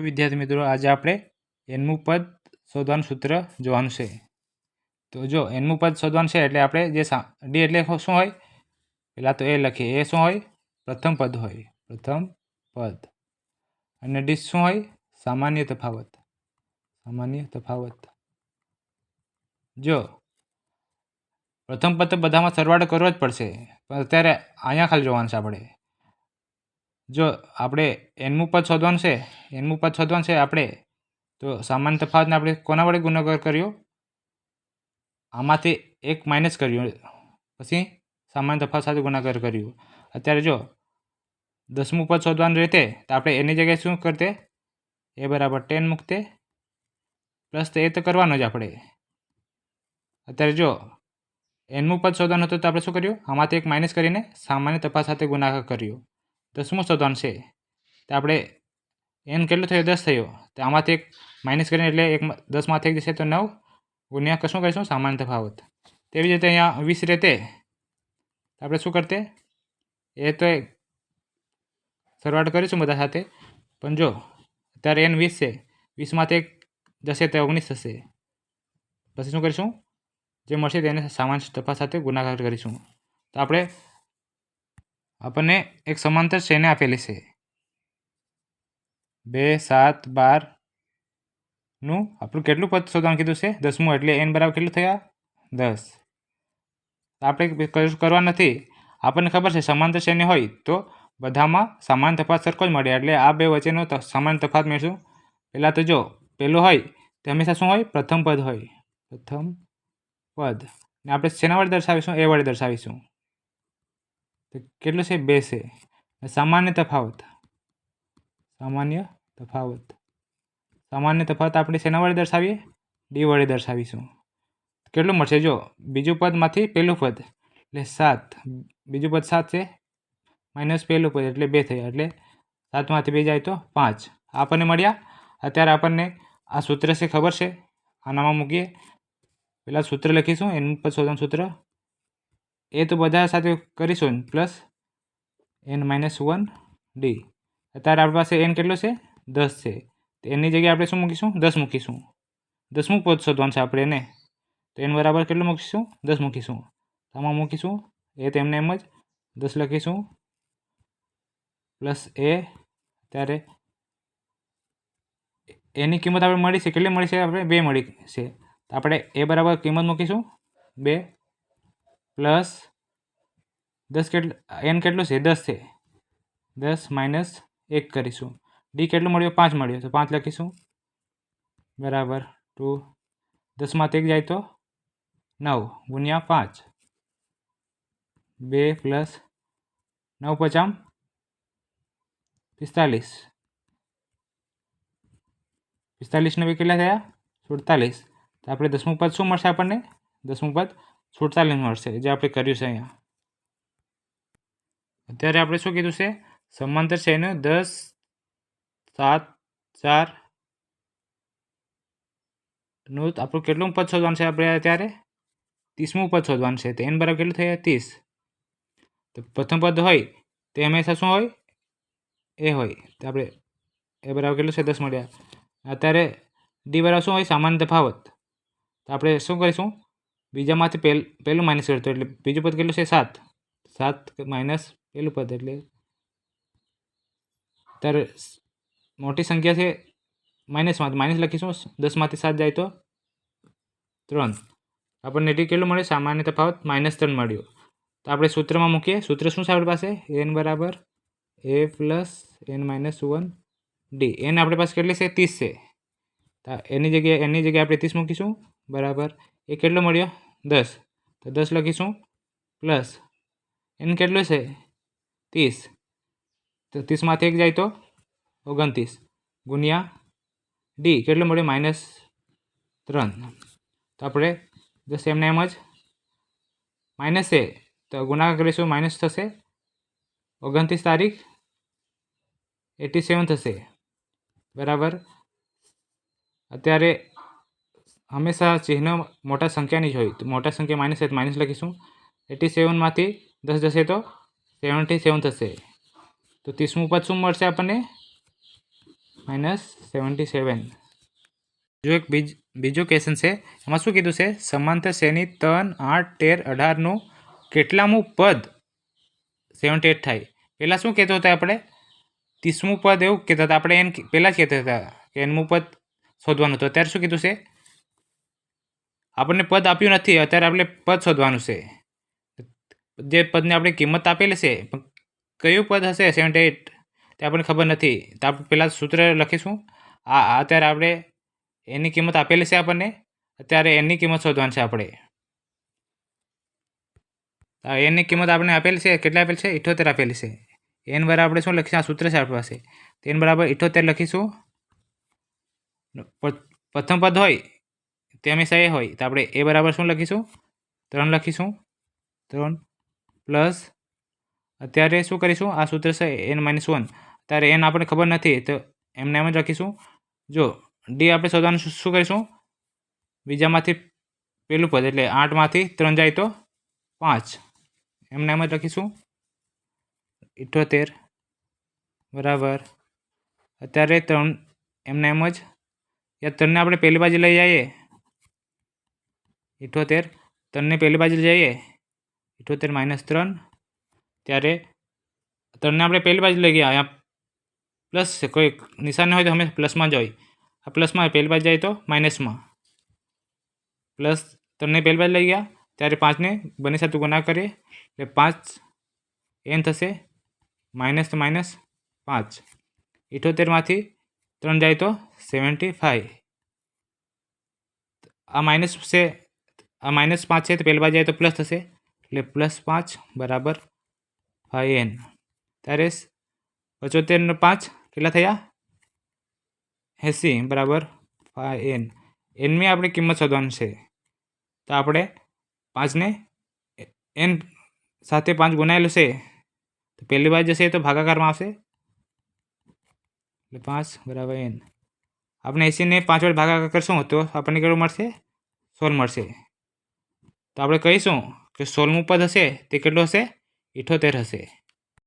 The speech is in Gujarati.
તો વિદ્યાર્થી મિત્રો, આજે આપણે એનમું પદ શોધવાનું સૂત્ર જોવાનું છે. તો જો એનમું પદ શોધવાનું છે એટલે આપણે જે ડી એટલે શું હોય? પહેલાં તો એ લખીએ. એ શું હોય? પ્રથમ પદ હોય. પ્રથમ પદ. અને ડી શું હોય? સામાન્ય તફાવત. સામાન્ય તફાવત. જો, પ્રથમ પદ તો બધામાં સરવાળો કરવો જ પડશે. પણ અત્યારે અહીંયા ખાલી જોવાનું છે આપણે. જો આપણે એનમું પદ શોધવાનું છે એનમું પદ શોધવાનું છે આપણે, તો સામાન્ય તફાવતને આપણે કોના વડે ગુણાકાર કર્યો? આમાંથી એક માઇનસ કર્યું. પછી સામાન્ય તફાવત સાથે ગુણાકાર કર્યું. અત્યારે જો દસમું પદ શોધવાનું રહેતે, તો આપણે એની જગ્યાએ શું કરતે? એ બરાબર ટેન મૂકતે. પ્લસ તો એ તો કરવાનો જ આપણે. અત્યારે જો એનમું પદ શોધવાનું હતું, તો આપણે શું કર્યું? આમાંથી એક માઇનસ કરીને સામાન્ય તફાવત સાથે ગુણાકાર કર્યો. દસમું શોધવાનું છે? તો આપણે એન કેટલો થયો? દસ થયો. તો આમાંથી એક માઇનસ કરીને એટલે એક દસમાંથી એક જશે તો નવ ગુણ્યા કશું કરીશું? સામાન્ય તફાવત. તેવી જ રીતે અહીંયા વીસ રહેતે. આપણે શું કરતે? એ તો સરવાળો કરીશું બધા સાથે. પણ જો, અત્યારે એન વીસ છે. વીસમાંથી એક જશે તો ઓગણીસ થશે. પછી શું કરીશું? જે મળશે તેને સામાન્ય તફાવત સાથે ગુણાકાર કરીશું. તો આપણે આપણને એક સમાંતર શ્રેણી આપેલી છે. બે, સાત બારનું આપણું કેટલું પદ શોધવાનું કીધું છે? દસમું એટલે એન બરાબર કેટલું થયા? દસ. આપણે કશું કરવા નથી. આપણને ખબર છે સમાંતર શ્રેણી હોય તો બધામાં સમાન તફાત સરખો જ મળે. એટલે આ બે વચ્ચેનો સમાન તફાત મેળશું. પહેલાં તો જો, પહેલું હોય તે હંમેશા શું હોય? પ્રથમ પદ હોય. પ્રથમ પદ. ને આપણે શેના વડે દર્શાવીશું? એ વડે દર્શાવીશું. તો કેટલું છે? બે છે. સામાન્ય તફાવત. સામાન્ય તફાવત. સામાન્ય તફાવત આપણે શેના વડે દર્શાવીએ? ડી વડે દર્શાવીશું. કેટલું મળશે? જો, બીજું પદમાંથી પહેલું પદ. એટલે સાત. બીજું પદ સાત છે? માઇનસ પહેલું પદ, એટલે બે થયા. એટલે સાતમાંથી બે જાય તો પાંચ. આપણને મળ્યા? અત્યારે આપણને આ સૂત્ર છે ખબર છે? આનામાં મૂકીએ. પહેલાં સૂત્ર લખીશું. એનું પદ શોધવાનું સૂત્ર. એ તો બધા સાથે કરીશું plus N minus one D. અત્યારે આપણી પાસે એન કેટલો છે? દસ છે. તો એની જગ્યાએ આપણે શું મૂકીશું? દસ મૂકીશું. દસમું પદ શોધવાનું છે આપણે એને. તો એન બરાબર કેટલું મૂકીશું? દસ મૂકીશું. આમાં મૂકીશું. એ તેમને એમ જ દસ લખીશું. પ્લસ એ ત્યારે એની કિંમત આપણે મળી છે. કેટલી મળી છે? આપણે બે મળી છે. તો આપણે એ બરાબર કિંમત મૂકીશું. બે પ્લસ દસ કેટલું એન કેટલું છે દસ છે દસ માઇનસ એક કરીશું ડી કેટલું મળ્યું પાંચ મળ્યું તો પાંચ લખીશું બરાબર ટુ દસમાંથી એક જાય તો નવ ગુણ્યા પાંચ બે પ્લસ નવ પચામ પિસ્તાલીસ પિસ્તાલીસને બે કેટલા થયા સુડતાલીસ તો આપણે દસમું પદ શું મળશે આપણને દસમું પદ સુડતાલીસ મળશે જે આપણે કર્યું છે અહીંયા. અત્યારે આપણે શું કીધું છે? સમાંતર છે એનું દસ, સાત, ચાર, નું આપણું કેટલું પદ શોધવાનું છે આપણે અત્યારે? ત્રીસમું પદ શોધવાનું છે, તો એન બરાબર કેટલું થયા? ત્રીસ. તો પ્રથમ પદ હોય, તે હંમેશા શું હોય? એ હોય. તો આપણે એ બરાબર કેટલું છે? દસ મળ્યા. અત્યારે ડી બરાબર શું હોય? સામાન્ય તફાવત. તો આપણે શું કરીશું? બીજામાંથી પહેલ પહેલું માઇનસ કરતો એટલે બીજું પદ કેટલું છે? સાત. સાત માઇનસ પહેલું પદ એટલે ત્યારે મોટી સંખ્યા છે માઇનસમાં માઇનસ લખીશું? દસમાંથી સાત જાય તો ત્રણ. આપણને ડી કેટલું મળે સામાન્ય તફાવત માઇનસ ત્રણ મળ્યો. તો આપણે સૂત્રમાં મૂકીએ. સૂત્ર શું છે આપણી પાસે? એન બરાબર a plus N minus one D N આપણી પાસે કેટલી છે? ત્રીસ છે. એની જગ્યાએ એની જગ્યાએ આપણે ત્રીસ મૂકીશું. બરાબર. એ કેટલો મળ્યો? દસ. તો દસ લખીશું. પ્લસ એન કેટલું છે? ત્રીસ. તો ત્રીસમાંથી એક જાય તો ઓગણત્રીસ. ગુણ્યા ડી. કેટલું મળ્યું? માઇનસ ત્રણ. તો આપણે દસ એમને એમ જ માઇનસ છે તો ગુણાકાર કરીશું. માઇનસ થશે ઓગણત્રીસ તારીખ. એટી સેવન થશે. બરાબર? અત્યારે હંમેશા ચિહ્ન મોટા સંખ્યાની જ હોય. તો મોટા સંખ્યા માઇનસ હોય તો માઇનસ લખીશું. એટી સેવનમાંથી દસ જશે તો સેવન્ટી સેવન થશે. તો ત્રીસમું પદ શું મળશે આપણને? Minus seventy seven. જો એક બીજ, બીજો ક્વેશ્ચન છે. એમાં શું કીધું છે? સમાંતર શ્રેણી ત્રણ, આઠ, તેર, અઢારનું કેટલામું પદ સેવન્ટી એટ થાય? પહેલાં શું કહેતો હતા આપણે? ત્રીસમું પદ એવું કહેતા હતા. આપણે એન પહેલાં જ કહેતા હતા કે એનમું પદ શોધવાનું હતું. અત્યારે શું કીધું છે? આપણને પદ આપ્યું નથી, અત્યારે આપણે પદ શોધવાનું છે. જે પદને આપણે કિંમત આપેલી છે કયું પદ હશે? સેવન્ટી એટ તે આપણને ખબર નથી. તો આપણે પહેલાં સૂત્ર લખીશું. આ અત્યારે આપણે એની કિંમત આપેલી છે આપણને. અત્યારે એની કિંમત શોધવાની છે આપણે. એની કિંમત આપણે આપેલી છે. કેટલા આપેલી છે? ઇઠોતેર આપેલી છે. એન બરાબર આપણે શું લખીશું? આ સૂત્ર છે આપણી પાસે. તેન બરાબર ઇઠોતેર લખીશું. પ્રથમ પદ હોય. તે હંમેશા એ હોય. તો આપણે એ બરાબર શું લખીશું? ત્રણ લખીશું. ત્રણ પ્લસ અત્યારે શું કરીશું? આ સૂત્ર છે એન માઇનસ વન ત્યારે એન આપણને ખબર નથી, તો એમને એમ જ લખીશું. જો ડી આપણે શોધવાનું શું કરીશું? બીજામાંથી પહેલું પદ, એટલે આઠમાંથી ત્રણ જાય તો પાંચ. એમને એમ જ લખીશું. ઇઠોતેર બરાબર. અત્યારે ત્રણ એમને એમ જ યા ત્રણને આપણે પહેલી બાજુ લઈ જઈએ ઇઠોતેર ત્રણને પહેલી બાજુ લઈ જઈએ ઇઠોતેર માઇનસ ત્રણ ત્યારે ત્રણને આપણે પહેલી બાજુ લઈ ગયા અહીંયા પ્લસ છે કોઈ નિશાન હોય તો હંમેશા પ્લસમાં જ હોય આ પ્લસમાં હોય પહેલી બાજુ જાય તો માઇનસમાં પ્લસ ત્રણને પહેલી બાજુ લઈ ગયા ત્યારે પાંચને બંને સાથે ગુના કરીએ એટલે પાંચ એન થશે માઇનસ તો માઇનસ પાંચ ઇઠોતેરમાંથી ત્રણ જાય તો સેવન્ટી ફાઇવ આ માઇનસ છે આ માઇનસ પાંચ છે તો પહેલી બાજુ જાય તો પ્લસ થશે. એટલે પ્લસ પાંચ બરાબર એન ત્યારે પચોતેરને પાંચ કેટલા થયા? એંસી બરાબર એન એનની આપણે કિંમત શોધવાની છે. તો આપણે પાંચને એન સાથે પાંચ ગુણાયેલું છે. તો પહેલી બાજુ જશે તો ભાગાકારમાં આવશે. એટલે પાંચ બરાબર એન આપણે એંસીને પાંચ વડે ભાગાકાર કરશું તો આપણને કેટલું મળશે? સોળ મળશે. તો આપણે કહીશું કે સોળમું પદ હશે તે કેટલું હશે? ઇઠોતેર હશે.